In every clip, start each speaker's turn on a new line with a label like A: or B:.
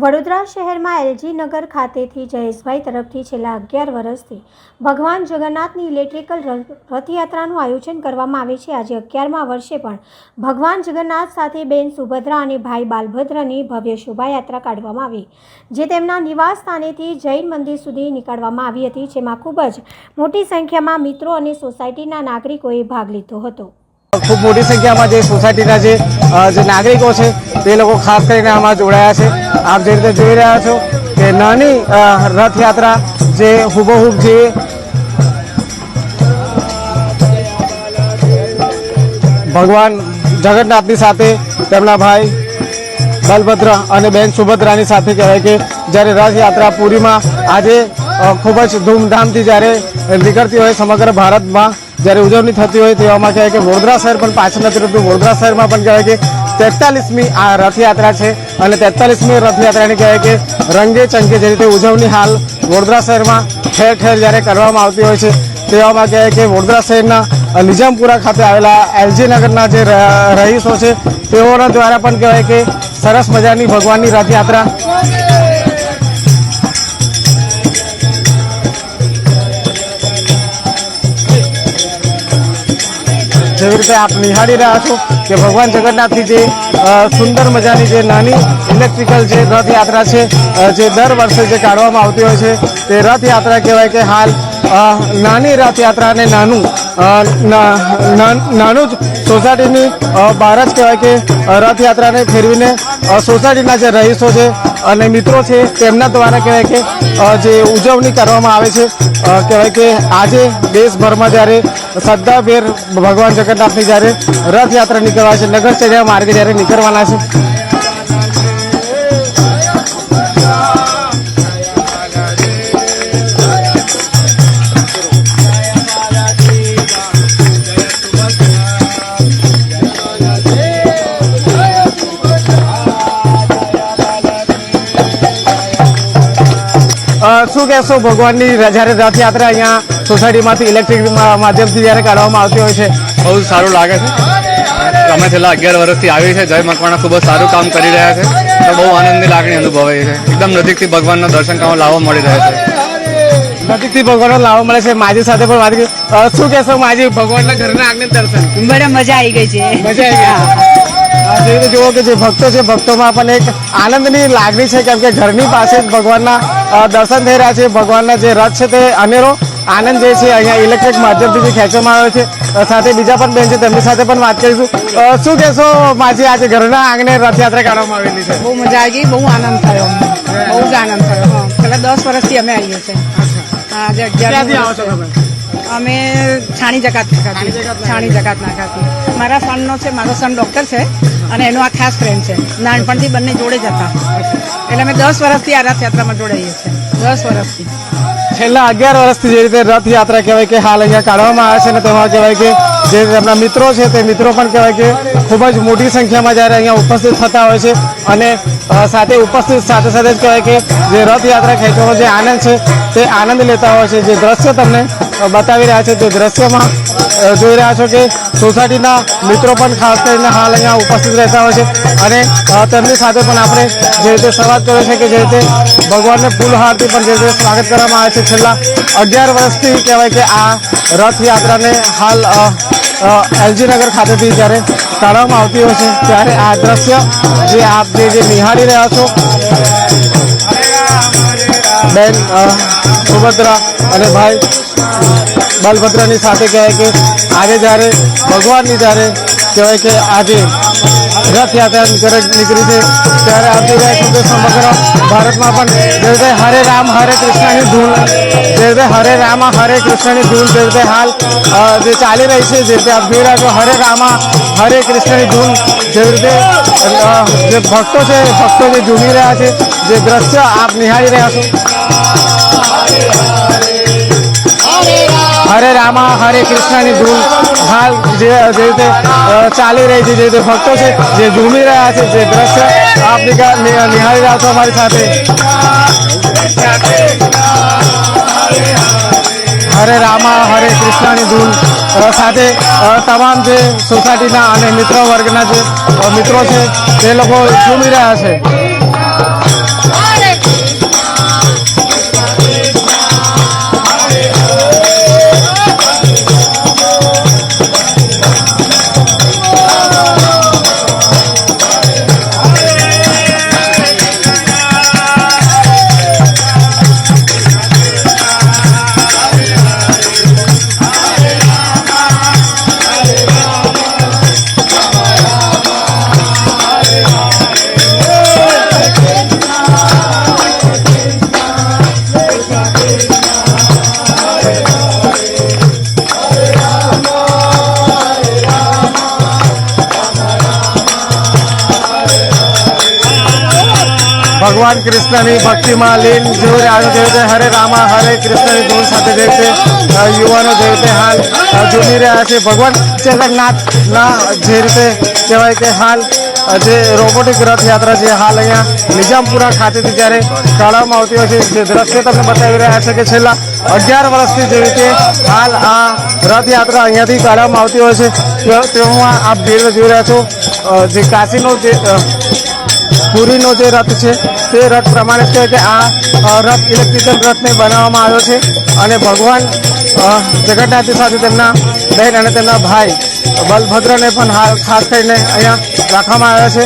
A: વડોદરા શહેરમાં એલજી નગર ખાતેથી જયેશભાઈ તરફથી છેલ્લા અગિયાર વર્ષથી ભગવાન જગન્નાથની ઇલેક્ટ્રિકલ રથયાત્રાનું આયોજન કરવામાં આવે છે. આજે અગિયારમા વર્ષે પણ ભગવાન જગન્નાથ સાથે બેન સુભદ્રા અને ભાઈ બાલભદ્રની ભવ્ય શોભાયાત્રા કાઢવામાં આવી, જે તેમના નિવાસ સ્થાનેથી જૈન મંદિર સુધી નીકાળવામાં આવી હતી, જેમાં ખૂબ જ મોટી સંખ્યામાં મિત્રો અને સોસાયટીના નાગરિકોએ ભાગ લીધો હતો.
B: ખૂબ મોટી સંખ્યામાં જે સોસાયટીના જે નાગરિકો છે, તે લોકો ખાસ કરીને આમાં જોડાયા છે. આપ જે રીતે જોઈ રહ્યા છો કે નાની રથયાત્રા જે હુબહુબ જે ભગવાન જગન્નાથની સાથે તેમના ભાઈ બલભદ્ર અને બેન સુભદ્રાની સાથે કહેવાય કે જ્યારે રથયાત્રા પુરીમાં આજે ખૂબ જ ધૂમધામથી જ્યારે નીકળતી હોય સમગ્ર ભારતમાં જ્યારે ઉજવણી થતી હોય તેવામાં કહેવાય કે વડોદરા શહેર પણ પાછળ નથી રહેતું. વડોદરા શહેરમાં પણ કહેવાય કે તેતાલીસમી આ રથયાત્રા છે અને તેતાલીસમી રથયાત્રાની કહેવાય કે રંગે ચંગે જે રીતે ઉજવણી હાલ વડોદરા શહેરમાં ઠેર ઠેર જ્યારે કરવામાં આવતી હોય છે તેવામાં કહેવાય કે વડોદરા શહેરના નિઝામપુરા ખાતે આવેલા એલજી નગરના જે રહીશો છે, તેઓના દ્વારા પણ કહેવાય કે સરસ મજાની ભગવાનની રથયાત્રા જેવી રીતે આપ નિહાળી રહ્યા છો કે ભગવાન જગન્નાથની જે સુંદર મજાની જે નાની ઇલેક્ટ્રિકલ જે રથયાત્રા છે જે દર વર્ષે જે કાઢવામાં આવતી હોય છે, તે રથયાત્રા કહેવાય કે હાલ નાની રથયાત્રા અને નાનું નાનું જ સોસાયટીની બહાર જ કહેવાય કે રથયાત્રાને ફેરવીને સોસાયટીના જે રહીશો છે અને મિત્રો છે, તેમના દ્વારા કહેવાય કે જે ઉજવણી કરવામાં આવે છે કહેવાય કે આજે દેશભરમાં જ્યારે શ્રદ્ધાભેર ભગવાન જગન્નાથની જ્યારે રથયાત્રા નીકળવા છે નગરચર્યા માર્ગે જ્યારે નીકળવાના છે શું કહેશો? ભગવાનની જ્યારે રથયાત્રા અહીંયા સોસાયટીમાંથી ઇલેક્ટ્રિક માધ્યમથી જ્યારે કાઢવામાં આવતી હોય છે.
C: બહુ સારું લાગે છે. અમે છેલ્લા અગિયાર વર્ષથી આવી છે. જય મકવાણા ખૂબ જ સારું કામ કરી રહ્યા છે. તો બહુ આનંદની લાગણી અનુભવાય છે. એકદમ નજીકથી ભગવાનના દર્શન કરવા લાવવા મળી રહ્યા છે.
B: નજીકથી ભગવાનનો લાવો મળે છે. માજી સાથે પણ વાત કરી શું કહેશો માજી? ભગવાનના ઘરના આગને દર્શન.
D: બરાબર મજા આવી ગઈ છે.
B: મજા આવી ગઈ. આ જુઓ કે જે ભક્તો છે ભક્તોમાં પણ એક આનંદની લાગણી છે કેમ કે ઘરની પાસે જ ભગવાનના દર્શન થઈ રહ્યા છે. ભગવાનના જે રથ છે તે અનેરો આનંદ જે છે અહીંયા ઇલેક્ટ્રિક માધ્યમથી જે ખેંચવામાં આવે છે. સાથે બીજા પણ બેન છે તેમની સાથે પણ વાત કરીશું. શું કહેશો માજી આજે ઘરના આંગણે રથયાત્રા કાઢવામાં આવેલી છે?
D: બહુ મજા આવી ગઈ બહુ આનંદ થયો. બહુ જ આનંદ થયો. છેલ્લા દસ વર્ષથી અમે આવીએ છીએ. અમે છાણી જકાત નાખાતી. છાણી જકાત નાખાતી. મારા સનનો છે મારો સન ડોક્ટર છે. અને એનો આ ખાસ ફ્રેન્ડ છે. નાનપણથી બંને જોડે જ હતા. એટલે અમે દસ વર્ષથી આ રથયાત્રામાં જોડાઈએ છીએ. દસ વર્ષથી.
B: છેલ્લા અગિયાર વર્ષથી જે રીતે રથયાત્રા કહેવાય કે હાલ અહીંયા કાઢવામાં આવે છે ને તેમાં કહેવાય કે જે તેમના મિત્રો છે તે મિત્રો પણ કહેવાય કે ખૂબ જ મોટી સંખ્યામાં જ્યારે અહીંયા ઉપસ્થિત થતા હોય છે અને સાથે ઉપસ્થિત સાથે સાથે જ કહેવાય કે જે રથયાત્રા ખેંચવાનો જે આનંદ છે તે આનંદ લેતા હોય છે. જે દ્રશ્ય તમને બતાવી રહ્યા છે. તે દ્રશ્યમાં જોઈ રહ્યા છો કે સોસાયટીના મિત્રો પણ ખાસ કરીને હાલ અહીંયા ઉપસ્થિત રહેતા હોય છે. અને તેમની સાથે પણ આપણે જે રીતે શરૂઆત કર્યો છે કે જે રીતે ભગવાનને ફૂલહારથી પણ જે રીતે સ્વાગત કરવામાં આવે છે. છેલ્લા અગિયાર વર્ષથી કહેવાય કે આ રથયાત્રાને હાલ એલજીનગર ખાતેથી જ્યારે કાઢવામાં આવતી હોય છે, ત્યારે આ દ્રશ્ય જે આપ જે જે નિહાળી રહ્યા છો. બેન સુભદ્રા અને ભાઈ બલભદ્રની સાથે કહે કે આજે જ્યારે ભગવાનની જ્યારે કહેવાય કે આજે રથયાત્રા નીકળી છે. ત્યારે આવતી જાય છે સમગ્ર ભારતમાં પણ જેવી હરે રામ, હરે કૃષ્ણની ધૂન. જે હરે રામ, હરે કૃષ્ણની ધૂન. જે રીતે હાલ જે ચાલી રહી છે, જે રીતે આપ જોઈ રહ્યા હરે રામા, હરે કૃષ્ણની ધૂન. જેવી રીતે જે ભક્તો છે, ભક્તો જે ઝૂમી રહ્યા છે, જે દ્રશ્ય આપ નિહાળી રહ્યા છો. હરે રામા, હરે કૃષ્ણની ધૂન હાલ જે જે રીતે ચાલી રહી છે, જે રીતે ભક્તો છે, જે ઝૂમી રહ્યા છે, જે દ્રશ્ય આપ નિગા- નિહાળી રહ્યા છો અમારી સાથે. હરે રામા, હરે કૃષ્ણની ધૂન સાથે તમામ જે સોસાયટીના અને મિત્ર વર્ગના જે મિત્રો છે, તે લોકો ઝૂમી રહ્યા છે. કૃષ્ણની ભક્તિમાં લીન જોઈ આજે જે રીતે હરે રામા, હરે કૃષ્ણની ધૂન સાથે જે રીતે યુવાનો જે રીતે હાલ ઝૂમી રહ્યા છે. ભગવાન જગન્નાથના જે રીતે કહેવાય કે હાલ જે રોબોટિક રથયાત્રા જે હાલ અહીંયા નિજામપુરા ખાતેથી જ્યારે કાઢવામાં આવતી હોય છે, જે દ્રશ્ય તમને બતાવી રહ્યા છે કે છેલ્લા અગિયાર વર્ષથી જે રીતે હાલ આ રથયાત્રા અહીંયાથી કાઢવામાં આવતી હોય છે, તે- તેમાં આપ ભીડ જોઈ રહ્યા છો જે કાશીનો જે પુરીનો જે રથ છે તે રથ પ્રમાણે છે કે આ રથ ઇલેક્ટ્રિકલ રથને બનાવવામાં આવ્યો છે અને ભગવાન અ, સાથે તેમના બહેન અને તેમના ભાઈ બલભદ્રને પણ ખાસ કરીને અહીંયા રાખવામાં આવ્યા છે.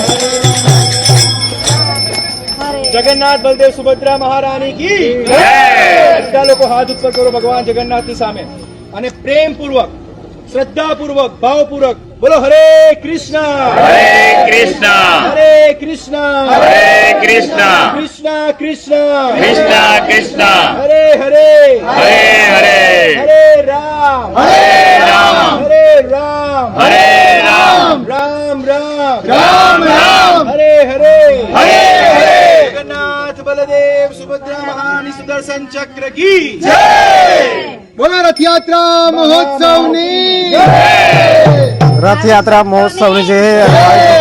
E: જગન્નાથ બલદેવ સુભદ્રા મહારાણી કી બધા લોકો હાથ ઉપર કરો ભગવાન જગન્નાથની સામે. અને પ્રેમ પૂર્વક ભાવપૂર્વક પૂર્વક ભાવ પૂર્વક બોલો હરે કૃષ્ણ!
F: હરે કૃષ્ણ!
E: હરે કૃષ્ણ!
F: હરે કૃષ્ણ!
E: કૃષ્ણ કૃષ્ણ!
F: કૃષ્ણ કૃષ્ણ!
E: હરે હરે!
F: હરે હરે!
E: હરે રામ!
F: હરે રામ!
E: હરે રામ!
F: હરે રામ!
E: રામ રામ!
F: રામ રામ!
E: હરે હરે!
F: હરે હરે!
E: જગન્નાથ બલદેવ સુભદ્રા મહારાણી સુદર્શન ચક્ર કી બોલો રથયાત્રા મહોત્સવની
B: રથયાત્રા મહોત્સવની જે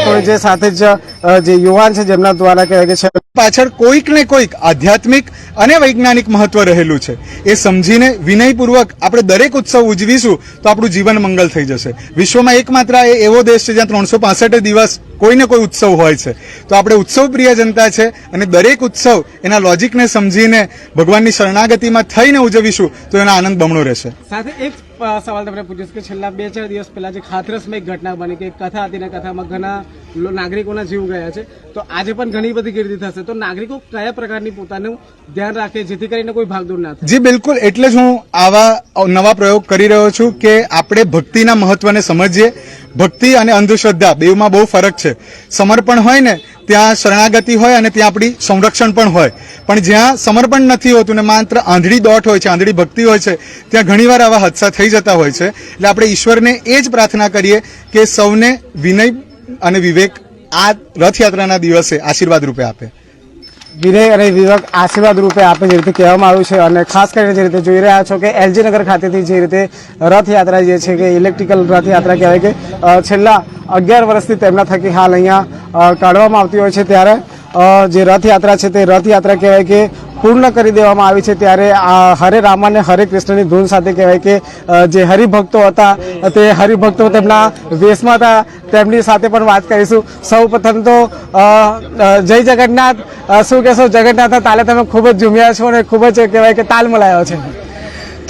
B: ભક્તોની જે સાથે જ જે યુવાન છે જેમના દ્વારા કહેવાય કે છે,
G: પાછળ કોઈક ને કોઈક આધ્યાત્મિક અને વૈજ્ઞાનિક મહત્વ રહેલું છે. એ સમજીને વિનયપૂર્વક આપણે દરેક ઉત્સવ ઉજવીશું તો આપણું જીવન મંગલ થઈ જશે. વિશ્વમાં એકમાત્ર એ એવો દેશ છે જ્યાં ત્રણસો પાસઠ દિવસ કોઈને કોઈ ઉત્સવ હોય છે. તો આપણે ઉત્સવ પ્રિય જનતા છે અને દરેક ઉત્સવ એના લોજિકને સમજીને ભગવાનની શરણાગતિમાં થઈને ઉજવીશું તો એનો આનંદ બમણો રહેશે.
H: સાથે એક સવાલ તમને પૂછીશ કે છેલ્લા બે ચાર દિવસ પહેલા જે ખાતરસમાં એક ઘટના બની કે કથા હતી ને કથામાં ઘણા નાગરિકોના જીવ ગયા છે, તો આજે પણ ઘણી બધી ગીર્દી થશે? તો નાગરિકો કયા પ્રકારની પોતાનું ધ્યાન રાખે જેથી કરીને કોઈ ભાગદોડ ના થાય?
G: જી, બિલકુલ. એટલે જ હું આવા નવા પ્રયોગ કરી રહ્યો છું કે આપણે ભક્તિના મહત્વને સમજીએ. ભક્તિ અને અંધશ્રદ્ધા બેમાં બહુ ફરક છે. સમર્પણ હોય ને, ત્યાં શરણાગતિ હોય અને ત્યાં આપણી સંરક્ષણ પણ હોય. પણ જ્યાં સમર્પણ નથી હોતું ને માત્ર આંધળી દોટ હોય છે, આંધળી ભક્તિ હોય છે, ત્યાં ઘણીવાર આવા હાદસા થઈ જતા હોય છે. એટલે આપણે ઈશ્વરને એ જ પ્રાર્થના કરીએ કે સૌને વિનય અને વિવેક આ રથયાત્રાના દિવસે આશીર્વાદ રૂપે આપે.
B: વિનય અને વિવેક આશીર્વાદ રૂપે આપે જે રીતે કહેવામાં આવ્યું છે અને ખાસ કરીને જે રીતે જોઈ રહ્યા છો કે એલજી નગર ખાતેથી જે રીતે રથયાત્રા જે છે કે ઇલેક્ટ્રિકલ રથયાત્રા કહેવાય કે છેલ્લા અગિયાર વર્ષથી તેમના થકી હાલ અહીંયા કાઢવામાં આવતી હોય છે. ત્યારે જે રથયાત્રા છે તે રથયાત્રા કહેવાય કે પૂર્ણ કરી દેવામાં આવી છે ત્યારે આ હરે રામ અને હરે કૃષ્ણની ધૂન સાથે કહેવાય કે જે હરિભક્તો હતા, તે હરિભક્તો તેમના વેશમાં હતા. તેમની સાથે પણ વાત કરીશું. સૌ તો જય જગન્નાથ. શું કહેશો? જગન્નાથના તાલે તમે ખૂબ જ ઝૂમ્યા છો અને ખૂબ જ કહેવાય કે તાલ મલાયો છે.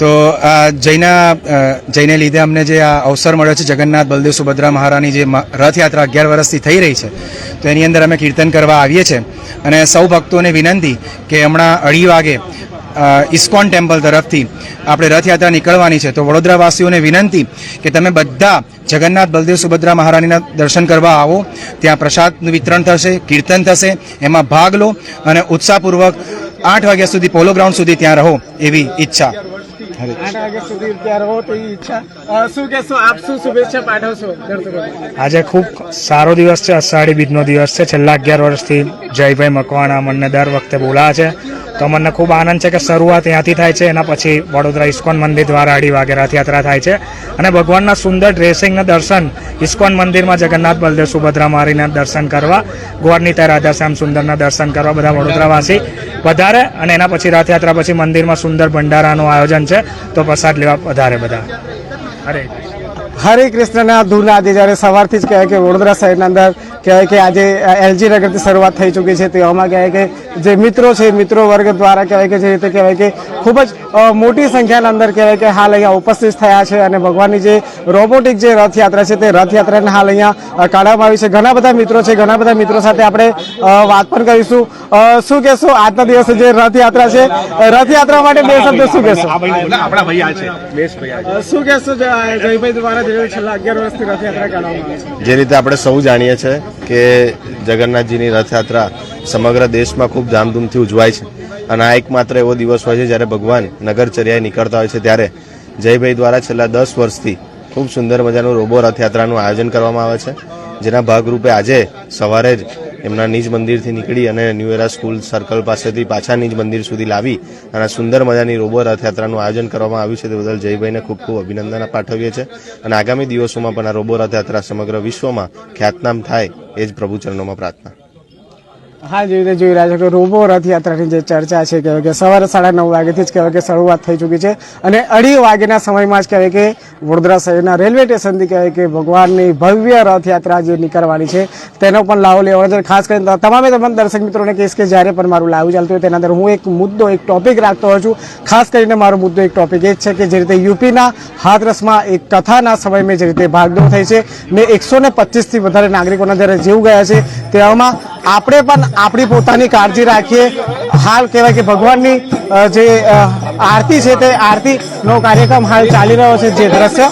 I: તો આ જૈના જઈને લીધે અમને જે આ અવસર મળ્યો છે જગન્નાથ બલદેવ સુભદ્રા મહારાની જે રથયાત્રા અગિયાર વર્ષથી થઈ રહી છે, તો એની અંદર અમે કીર્તન કરવા આવીએ છીએ. અને સૌ ભક્તોને વિનંતી કે હમણાં અઢી વાગે ઇસ્કોન ટેમ્પલ તરફથી આપણે રથયાત્રા નીકળવાની છે. તો વડોદરાવાસીઓને વિનંતી કે તમે બધા જગન્નાથ બલદેવ સુભદ્રા મહારાણીના દર્શન કરવા આવો. ત્યાં પ્રસાદનું વિતરણ થશે, કીર્તન થશે, એમાં ભાગ લો અને ઉત્સાહપૂર્વક આઠ વાગ્યા સુધી પોલો ગ્રાઉન્ડ સુધી ત્યાં રહો એવી ઈચ્છા.
H: આઠ વાગ્યા સુધી ત્યાં રહો તો ઈચ્છા. શું કહેશો? આપ શું શુભેચ્છા પાઠવશો
J: આજે ખૂબ સારો દિવસ છે અષાઢી બીજનો દિવસ છે. છેલ્લા અગિયાર વર્ષથી જયભાઈ મકવાણા મને દર વખતે બોલાવે છે. તો મને ખૂબ આનંદ છે કે શરૂઆત ત્યાંથી થાય છે, એના પછી વડોદરા ઇસ્કોન મંદિર દ્વારા અઢી વાગે રથયાત્રા થાય છે. અને ભગવાનના સુંદર ડ્રેસિંગના દર્શન ઇસ્કોન મંદિરમાં જગન્નાથ, બલદેવ, સુભદ્રા મારીના દર્શન કરવા, ગોરની ત્યાં રાધાશ્યામ સુંદરના દર્શન કરવા બધા વડોદરાવાસી. વધારે અને એના પછી રથયાત્રા પછી મંદિરમાં સુંદર ભંડારાનું આયોજન છે, તો પ્રસાદ લેવા વધારે બધા. હરે
B: હરે કૃષ્ણના ધૂન આજે જ્યારે સવારથી જ કહેવાય કે વડોદરા શહેરના અંદર કહેવાય કે આજે એલજી નગરથી શરૂઆત થઈ ચૂકી છે, તેવામાં કહેવાય કે જે મિત્રો છે મિત્રો વર્ગ દ્વારા કહેવાય કે જે રીતે કહેવાય કે ખૂબ જ મોટી સંખ્યાના અંદર કહેવાય કે હાલ અહીંયા ઉપસ્થિત થયા છે અને ભગવાનની જે રોબોટિક જે રથયાત્રા છે તે રથયાત્રાને હાલ અહીંયા કાઢવામાં આવી છે. ઘણા બધા મિત્રો છે ઘણા બધા મિત્રો સાથે આપણે વાત પણ કરીશું. શું કહેશો? આજના દિવસે જે રથયાત્રા છે રથયાત્રા માટે બે શબ્દ શું કહેશો?
H: શું કહેશો? જયભાઈ દ્વારા જે છેલ્લા અગિયાર વર્ષથી રથયાત્રા કાઢવામાં આવે છે.
K: જે રીતે આપણે સૌ જાણીએ છીએ કે જગન્નાથજીની રથયાત્રા સમગ્ર દેશમાં ખૂબ ધામધૂમથી ઉજવાય છે. અને આ એકમાત્ર એવો દિવસ હોય છે જ્યારે ભગવાન નગરચર્યાએ નીકળતા હોય છે ત્યારે જયભાઈ દ્વારા છેલ્લા દસ વર્ષથી ખૂબ સુંદર મજાનું રોબો રથયાત્રાનું આયોજન કરવામાં આવે છે. જેના ભાગરૂપે આજે સવારે જ એમના નિજ મંદિરથી નીકળી અને ન્યુ એરા સ્કૂલ સર્કલ પાસેથી પાછા નિજ મંદિર સુધી લાવી અને સુંદર મજાની રોબો રથયાત્રાનું આયોજન કરવામાં આવ્યું છે તે બદલ જયભાઈને ખૂબ ખૂબ અભિનંદન પાઠવીએ છીએ. અને આગામી દિવસોમાં પણ આ રોબો રથયાત્રા સમગ્ર વિશ્વમાં ખ્યાતનામ થાય એ જ પ્રભુ ચરણોમાં પ્રાર્થના.
B: હા જેવી રીતે જોઈ રહ્યા છો કે રોબો રથયાત્રાની જે ચર્ચા છે, કહેવાય કે સવારે સાડા નવ વાગ્યાથી જ કહેવાય કે શરૂઆત થઈ ચૂકી છે. અને અઢી વાગ્યાના સમયમાં જ કહેવાય કે વડોદરા શહેરના રેલવે સ્ટેશનથી કહેવાય કે ભગવાનની ભવ્ય રથયાત્રા જે નીકળવાની છે, તેનો પણ લાવો લેવાનો છે. ખાસ કરીને તમામે તમામ દર્શક મિત્રોને કહીશ કે જ્યારે પણ મારું લાઈવ ચાલતું હોય તેના અંદર હું એક મુદ્દો, એક ટોપિક રાખતો હોઉં છું. ખાસ કરીને મારો મુદ્દો, એક ટોપિક એ જ છે કે જે રીતે યુપીના હાથરસમાં એક કથાના સમયમાં જે રીતે ભાગદોડ થઈ છે ને એકસો ને પચીસથી વધારે નાગરિકોના જ્યારે જીવ ગયા છે, તેવામાં આપણે પણ આપણી પોતાની કાળજી રાખીએ. હાલ કહેવાય કે ભગવાનની જે આરતી છે તે આરતીનો કાર્યક્રમ હાલ ચાલી રહ્યો છે જે દ્રશ્ય.